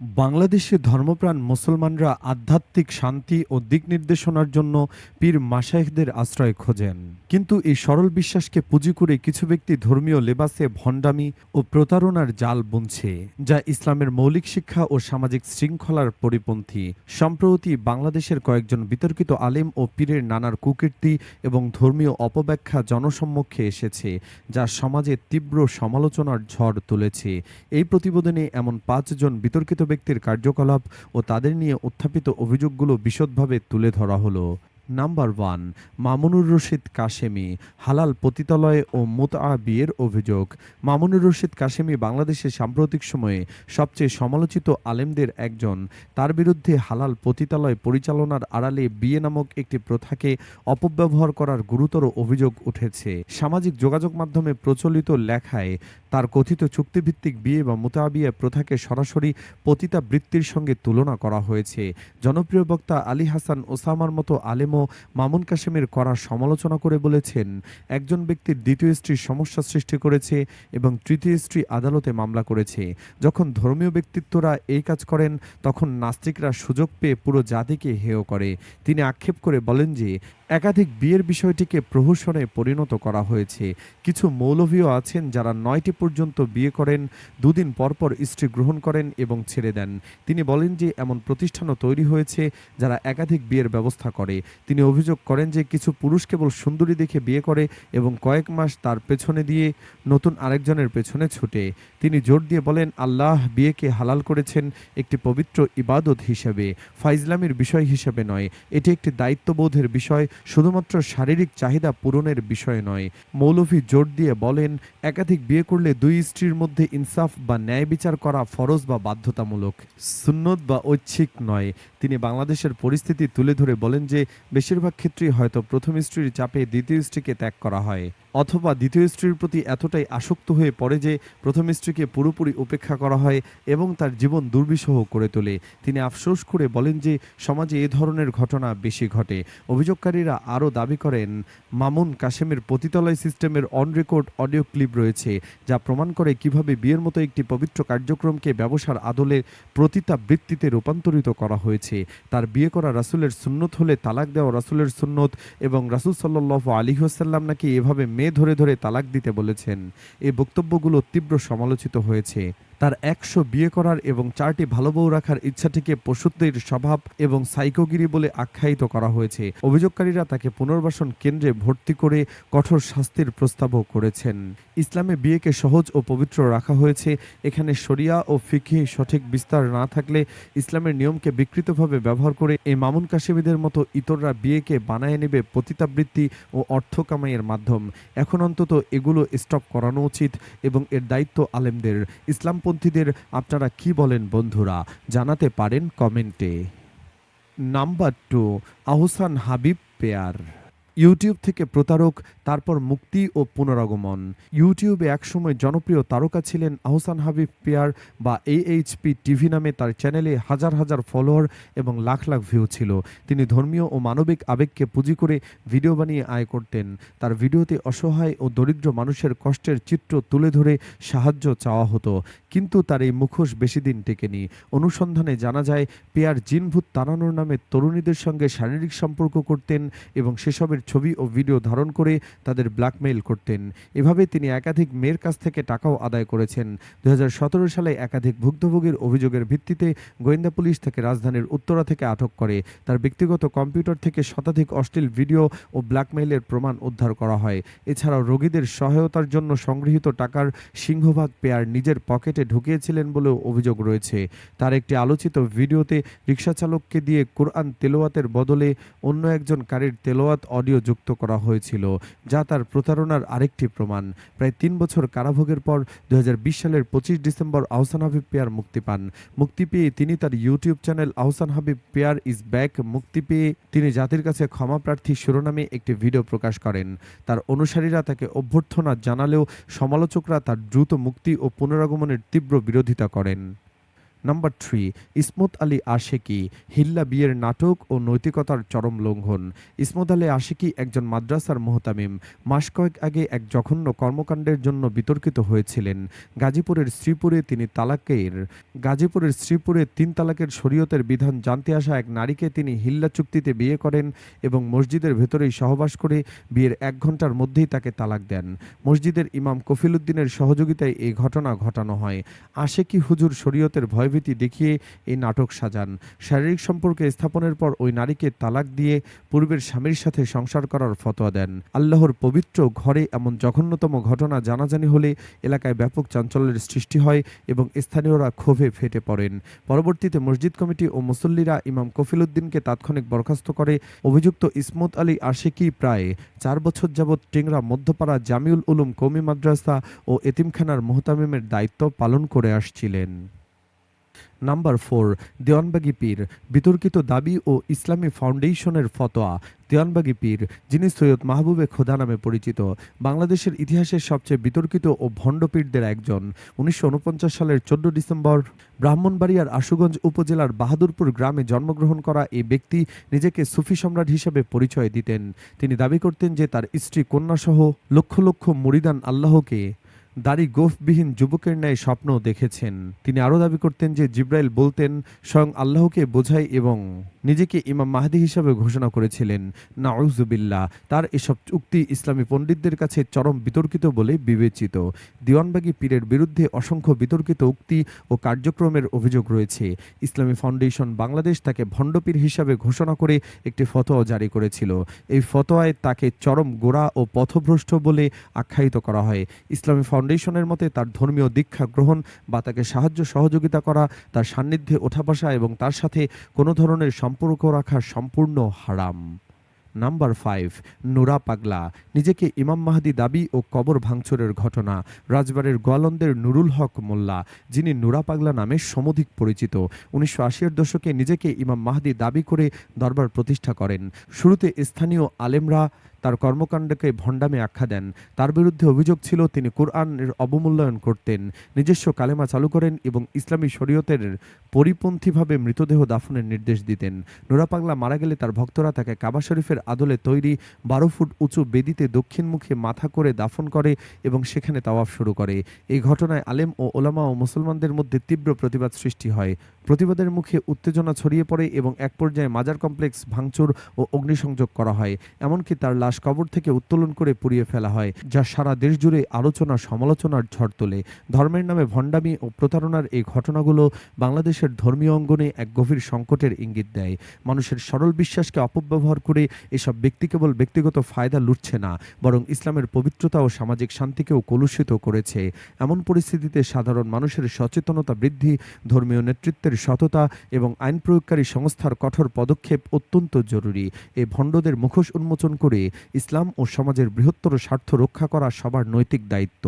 বাংলাদেশে ধর্মপ্রাণ মুসলমানরা আধ্যাত্মিক শান্তি ও দিক নির্দেশনার জন্য পীর মাশায়েখদের আশ্রয় খোঁজেন। কিন্তু এই সরল বিশ্বাসকে পুঁজি করে কিছু ব্যক্তি ধর্মীয় লেবাসে ভণ্ডামি ও প্রতারণার জাল বুনছে, যা ইসলামের মৌলিক শিক্ষা ও সামাজিক শৃঙ্খলার পরিপন্থী। সম্প্রতি বাংলাদেশের কয়েকজন বিতর্কিত আলেম ও পীরের নানার কুকীর্তি এবং ধর্মীয় অপব্যাখ্যা জনসম্মুখে এসেছে, যা সমাজে তীব্র সমালোচনার ঝড় তুলেছে। এই প্রতিবেদনে এমন পাঁচজন বিতর্কিত ব্যক্তির কার্যকলাপ ও তাদের নিয়ে উত্থাপিত অভিযোগগুলো বিশদভাবে তুলে ধরা হলো। নাম্বার ওয়ান, মামুনুর রশিদ কাশেমি, হালাল পতিতালয় ও মুতআ বিয়ের অভিযোগ। মামুনুর রশিদ কাশেমি বাংলাদেশে সাম্প্রতিক সময়ে সবচেয়ে সমালোচিত আলেমদের একজন। তার বিরুদ্ধে হালাল পতিতালয় পরিচালনার আড়ালে বিয়ে নামক একটি প্রথাকে অপব্যবহার করার গুরুতর অভিযোগ উঠেছে। সামাজিক যোগাযোগ মাধ্যমে প্রচলিত লেখায় তার কথিত চুক্তিভিত্তিক বিয়ে বা মোতাবিয়া প্রথাকে সরাসরি পতিতা বৃত্তির সঙ্গে তুলনা করা হয়েছে। জনপ্রিয় বক্তা আলী হাসান ওসামার মতো আলেমও মামুন কাশেমের করা সমালোচনা করে বলেছেন, একজন ব্যক্তির দ্বিতীয় স্ত্রীর সমস্যা সৃষ্টি করেছে এবং তৃতীয় স্ত্রী আদালতে মামলা করেছে। যখন ধর্মীয় ব্যক্তিত্বরা এই কাজ করেন, তখন নাস্তিকরা সুযোগ পেয়ে পুরো জাতিকে হেয় করে। তিনি আক্ষেপ করে বলেন যে একাধিক বিয়ের বিষয়টিকে প্রহসনে পরিণত করা হয়েছে। কিছু মৌলভীও আছেন যারা নয়টি পর্যন্ত বিয়ে করেন, দুদিন পরপর স্ত্রী গ্রহণ করেন এবং ছেড়ে দেন। তিনি বলেন যে, এমন প্রতিষ্ঠানও তৈরি হয়েছে যারা একাধিক বিয়ের ব্যবস্থা করে। তিনি অভিযোগ করেন যে, কিছু পুরুষ কেবল সুন্দরী দেখে বিয়ে করে এবং কয়েক মাস তার পেছনে দিয়ে নতুন আরেকজনের পেছনে ছুটে। তিনি জোর দিয়ে বলেন, আল্লাহ বিয়েকে হালাল করেছেন একটি পবিত্র ইবাদত হিসেবে। ফাইজলামের বিষয় হিসেবে নয়। এটি একটি দায়িত্ববোধের বিষয়। শুধুমাত্র শারীরিক চাহিদা পূরণের বিষয় নয়। মৌলভি জোর দিয়ে বলেন, একাধিক বিয়ে করলে দুই স্ত্রীর মধ্যে ইনসাফ বা ন্যায় বিচার করা ফরজ বা বাধ্যতামূলক। সুন্নত বা ঐচ্ছিক নয়। তিনি বাংলাদেশের পরিস্থিতি তুলে ধরে বলেন যে, বেশিরভাগ ক্ষেত্রেই হয়তো প্রথম স্ত্রীর চাপে দ্বিতীয় স্ত্রীকে ত্যাগ করা হয়, অথবা দ্বিতীয় স্ত্রীর প্রতি এতটাই আসক্ত হয়ে পড়ে যে, প্রথম স্ত্রীকে পুরোপুরি উপেক্ষা করা হয় এবং তার জীবন দুর্বিষহ করে তোলে। তিনি আফসোস করে বলেন যে, সমাজে এ ধরনের ঘটনা বেশি ঘটে। অভিযোগকারীরা আরও দাবি করেন, মামুন কাশেমের পতিতালয় সিস্টেমের অন রেকর্ড অডিও ক্লিপ রয়েছে, যা প্রমাণ করে কীভাবে বিয়ের মতো একটি পবিত্র কার্যক্রমকে ব্যবসার আদলে প্রতিতা বৃত্তিতে রূপান্তরিত করা হয়েছে। তার বিয়ে করা রাসুলের সুন্নত হলে তালাক দেওয়া রাসুলের সুন্নত এবং রাসুল সাল্লাহ আলী হাসাল্লাম নাকি এভাবে মেয়ে ধরে ধরে তালাক দিতে বলেছেন। এই বক্তব্যগুলো তীব্র সমালোচিত হয়েছে। তার একশো বিয়ে করার এবং চারটি ভালো বউ রাখার ইচ্ছাটিকে পশুত্বের স্বভাব এবং সাইকোগিরি বলে আখ্যায়িত করা হয়েছে। অভিযোগকারীরা তাকে পুনর্বাসন কেন্দ্রে ভর্তি করে কঠোর শাস্তির প্রস্তাবও করেছেন। ইসলামে বিয়েকে সহজ ও পবিত্র রাখা হয়েছে। এখানে শরিয়া ও ফিকি সঠিক বিস্তার না থাকলে ইসলামের নিয়মকে বিকৃতভাবে ব্যবহার করে এই মামুন কাশিমিদের মতো ইতররা বিয়েকে বানায় নেবে পতিতাবৃত্তি ও অর্থ কামাইয়ের মাধ্যম। এখন অন্তত এগুলো স্টপ করানো উচিত এবং এর দায়িত্ব আলেমদের। ইসলামপন্থীদের আপনারা কি বলেন বন্ধুরা? জানাতে পারেন কমেন্টে। Number two Ahsan Habib Peyar. YouTube থেকে প্রতারক, তারপর মুক্তি ও পুনরাগমন। ইউটিউবে একসময় জনপ্রিয় তারকা ছিলেন আহসান হাবিব পেয়ার বা এইচপি টিভি নামে তার চ্যানেলে হাজার হাজার ফলোয়ার এবং লাখ লাখ ভিউ ছিল। তিনি ধর্মীয় ও মানবিক আবেগকে পুঁজি করে ভিডিও বানিয়ে আয় করতেন। তার ভিডিওতে অসহায় ও দরিদ্র মানুষের কষ্টের চিত্র তুলে ধরে সাহায্য চাওয়া হতো। কিন্তু তার এই মুখোশ বেশি দিন টেকেনি। অনুসন্ধানে জানা যায়, পেয়ার জিনভূত তাড়ানোর নামে তরুণীদের সঙ্গে শারীরিক সম্পর্ক করতেন এবং সেসবের ছবি ও ভিডিও ধারণ করে তাদের ব্ল্যাকমেইল করতেন। এভাবে তিনি একাধিক মেয়ের কাছ থেকে টাকাও আদায় করেছেন। দু হাজার সতেরো সালে একাধিক ভুক্তভোগীর অভিযোগের ভিত্তিতে গোয়েন্দা পুলিশ তাকে রাজধানীর উত্তরা থেকে আটক করে। তার ব্যক্তিগত কম্পিউটার থেকে শতাধিক অশ্লীল ভিডিও ও ব্ল্যাকমেইলের প্রমাণ উদ্ধার করা হয়। এছাড়াও রোগীদের সহায়তার জন্য সংগৃহীত টাকার সিংহভাগ পেয়ার নিজের পকেটে ঢুকিয়েছিলেন বলেও অভিযোগ রয়েছে। তার একটি আলোচিত ভিডিওতে রিক্সা চালককে দিয়ে কোরআন তেলোয়াতের বদলে অন্য একজন কারির তেলোয়াত অডিও যুক্ত করা হয়েছিল, যা তার প্রতারণার আরেকটি প্রমাণ। প্রায় তিন বছর কারাভোগের পর দুহাজার বিশ সালের পঁচিশ ডিসেম্বর আহসান হাবিব পেয়ার মুক্তি পান। মুক্তি পেয়ে তিনি তার YouTube channel Ahsan Habib Peyar is back মুক্তি পেয়ে তিনি জাতির কাছে ক্ষমা প্রার্থী শিরোনামে একটি ভিডিও প্রকাশ করেন। তার অনুসারীরা তাকে অভ্যর্থনা জানালেও সমালোচকরা তার দ্রুত মুক্তি ও পুনরাগমনের তীব্র বিরোধিতা করেন। নাম্বার থ্রি ইসমত আলী আশেকি, হিল্লা বিয়ের নাটক ও নৈতিকতার চরম লঙ্ঘন। ইসমত আলী আশেকি একজন মাদ্রাসার মোহতামিম। মাস কয়েক আগে এক জঘন্য কর্মকাণ্ডের জন্য বিতর্কিত হয়েছিলেন। গাজীপুরের শ্রীপুরে তিনি তালাকের, গাজীপুরের শ্রীপুরে তিন তালাকের শরীয়তের বিধান জানতে আসা এক নারীকে তিনি হিল্লা চুক্তিতে বিয়ে করেন এবং মসজিদের ভেতরেই সহবাস করে বিয়ের এক ঘণ্টার মধ্যেই তাকে তালাক দেন। মসজিদের ইমাম কফিলুদ্দিনের সহযোগিতায় এই ঘটনা ঘটানো হয়। আশেকি হুজুর শরীয়তের ভয়ভীতি দেখিয়ে এই নাটক সাজান। শারীরিক সম্পর্কে স্থাপনের পর ওই নারীকে তালাক দিয়ে পূর্বের স্বামীর সাথে সংসার করার ফতোয়া দেন। আল্লাহর পবিত্র ঘরে এমন জঘন্যতম ঘটনা জানাজানি হলে এলাকায় ব্যাপক চাঞ্চল্যের সৃষ্টি হয় এবং স্থানীয়রা ক্ষোভে ফেটে পড়েন। পরবর্তীতে মসজিদ কমিটি ও মুসল্লিরা ইমাম কফিলুদ্দিনকে তাৎক্ষণিক বরখাস্ত করে। অভিযুক্ত ইসমত আলী আশেকি প্রায় চার বছর যাবৎ টেংরা, মধ্যপাড়া, জামিউল উলুম কৌমি মাদ্রাসা ও এতিমখানার মোহতামিমের দায়িত্ব পালন করে আসছিলেন। নাম্বার ফোর, দেওয়ানবাগি পীর, বিতর্কিত দাবি ও ইসলামী ফাউন্ডেশনের ফতোয়া। দেওয়ানবাগি পীর, যিনি সৈয়দ মাহবুবে খোদা নামে পরিচিত, বাংলাদেশের ইতিহাসের সবচেয়ে বিতর্কিত ও ভণ্ড পীরদের একজন। উনিশশো উনপঞ্চাশ সালের চোদ্দ ডিসেম্বর, ব্রাহ্মণবাড়িয়ার আশুগঞ্জ উপজেলার বাহাদুরপুর গ্রামে জন্মগ্রহণ করা এই ব্যক্তি নিজেকে সুফি সম্রাট হিসেবে পরিচয় দিতেন। তিনি দাবি করতেন যে তার স্ত্রী কন্যাসহ লক্ষ লক্ষ মুরিদান আল্লাহকে দাড়ি গোফবিহীন যুবকের ন্যায় স্বপ্ন দেখেছেন। তিনি আরও দাবি করতেন যে জিব্রাইল বলতেন, স্বয়ং আল্লাহকে বোঝাই এবং নিজেকে ইমাম মাহাদি হিসাবে ঘোষণা করেছিলেন। নাউজুবিল্লাহ, তার এসব উক্তি ইসলামী পণ্ডিতদের কাছে চরম বিতর্কিত বলে বিবেচিত। দিওয়ানবাগী পীরের বিরুদ্ধে অসংখ্য বিতর্কিত উক্তি ও কার্যক্রমের অভিযোগ রয়েছে। ইসলামী ফাউন্ডেশন বাংলাদেশ তাকে ভণ্ডপীর হিসাবে ঘোষণা করে একটি ফতোয়া জারি করেছিল। এই ফতোয়ায় তাকে চরম গোড়া ও পথভ্রষ্ট বলে আখ্যায়িত করা হয়। ইসলামী ফাউন্ডেশনের মতে তার ধর্মীয় দীক্ষা গ্রহণ বা তাকে সাহায্য সহযোগিতা করা, তার সান্নিধ্যে ওঠা বসা এবং তার সাথে কোনো ধরনের সম্পর্ক রাখা সম্পূর্ণ হারাম। নাম্বার ফাইভ, নুরা পাগলা। নিজেকে ইমাম মাহাদি দাবি ও কবর ভাঙচুরের ঘটনা। রাজবাড়ির গোয়ালন্দের নুরুল হক মোল্লা, যিনি নুরা পাগলা নামে সমধিক পরিচিত, উনিশশো আশির দশকে নিজেকে ইমাম মাহাদি দাবি করে দরবার প্রতিষ্ঠা করেন। শুরুতে স্থানীয় আলেমরা তার কর্মকাণ্ডকে ভণ্ডামে আখ্যা দেন। তার বিরুদ্ধে অভিযোগ ছিল, তিনি কোরআনের অবমূল্যায়ন করতেন, নিজস্ব কালেমা চালু করেন এবং ইসলামী শরীয়তের পরিপন্থীভাবে মৃতদেহ দাফনের নির্দেশ দিতেন। নুরা পাগলা মারা গেলে তার ভক্তরা তাকে কাবা শরীফের আদলে তৈরি বারো ফুট উঁচু বেদিতে দক্ষিণমুখে মাথা করে দাফন করে এবং সেখানে তাওয়াফ শুরু করে। এই ঘটনায় আলেম ও ওলামা ও মুসলমানদের মধ্যে তীব্র প্রতিবাদ সৃষ্টি হয়। প্রতিবাদের মুখে উত্তেজনা ছড়িয়ে পড়ে এবং এক পর্যায়ে মাজার কমপ্লেক্স ভাঙচুর ও অগ্নিসংযোগ করা হয়। এমনকি তার লাশ কবর থেকে উত্তোলন করে পুড়িয়ে ফেলা হয়, যা সারা দেশ জুড়ে আলোচনা সমালোচনার ঝড় তোলে। ধর্মের নামে ভণ্ডামি ও প্রতারণার এই ঘটনাগুলো বাংলাদেশের ধর্মীয় অঙ্গনে এক গভীর সংকটের ইঙ্গিত দেয়। মানুষের সরল বিশ্বাসকে অপব্যবহার করে এসব ব্যক্তি কেবল ব্যক্তিগত ফায়দা লুটছে না, বরং ইসলামের পবিত্রতা ও সামাজিক শান্তিকেও কলুষিত করেছে। এমন পরিস্থিতিতে সাধারণ মানুষের সচেতনতা বৃদ্ধি, ধর্মীয় নেতৃত্বের সততা এবং আইন প্রয়োগকারী সংস্থার কঠোর পদক্ষেপ অত্যন্ত জরুরি। এই ভণ্ডদের মুখোশ উন্মোচন করে ইসলাম ও সমাজের বৃহত্তর স্বার্থ রক্ষা করা সবার নৈতিক দায়িত্ব।